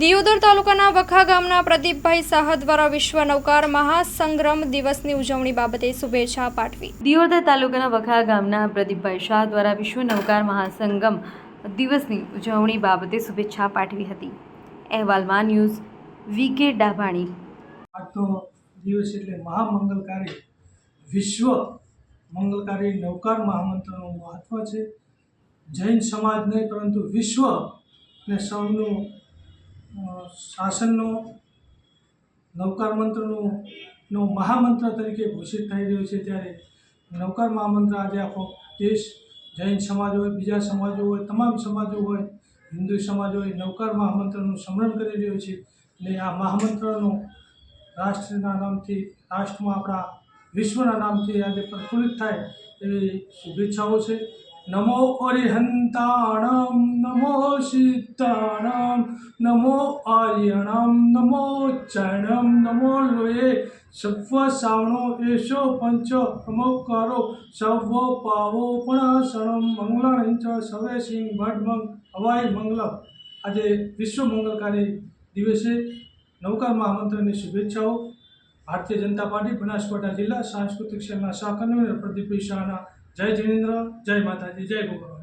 દિયોદર તાલુકાના વખા ગામના પ્રદીપભાઈ શાહ દ્વારા વિશ્વ નૌકાર મહાસંગ્રમ દિવસની ઉજવણી બાબતે શુભેચ્છા પાઠવી. દિયોદર તાલુકાના વખા ગામના પ્રદીપભાઈ શાહ દ્વારા વિશ્વ નૌકાર મહાસંગમ દિવસની ઉજવણી બાબતે શુભેચ્છા પાઠવી હતી. અહેવાલમાં ન્યૂઝ વી કે ડાભાણી. આજનો દિવસ એટલે મહામંગલકારી વિશ્વ મંગલકારી નૌકાર મહામંત્રનું મહત્વ છે. જૈન સમાજ નહીં પરંતુ વિશ્વ ને સૌનું શાસનનો, નૌકાર મંત્રનો, નો મહામંત્ર તરીકે ઘોષિત થઈ રહ્યો છે ત્યારે નૌકાર મહામંત્ર આજે આખો દેશ, જૈન સમાજ હોય, બીજા સમાજો હોય, તમામ સમાજો હોય, હિન્દુ સમાજ હોય, નૌકાર મહામંત્રનું સ્મરણ કરી રહ્યો છે. અને આ મહામંત્રનો રાષ્ટ્રના નામથી, રાષ્ટ્રમાં આપણા વિશ્વના નામથી આજે પ્રફુલ્લિત થાય એવી શુભેચ્છાઓ છે. નમો અરિહંતાણમ. નમો સીતાણમ નમો આર્યણમ નમો ચરણમ નમો લોયે સત્વ સાવણો એશો પંચ અમોકારો સવ પાવો પણાસણમ મંગળાણી ચ સવે સિંહ ભટમંગ હવાઈ મંગલમ આજે વિશ્વ મંગલકારી દિવસે નૌકાર મહામંત્રની શુભેચ્છાઓ. ભારતીય જનતા પાર્ટી, બનાસકાંઠા જિલ્લા સાંસ્કૃતિક સેલના સહકર્મી પ્રદીપ શાહના જય જિનેન્દ્ર, જય માતાજી, જય ગોગા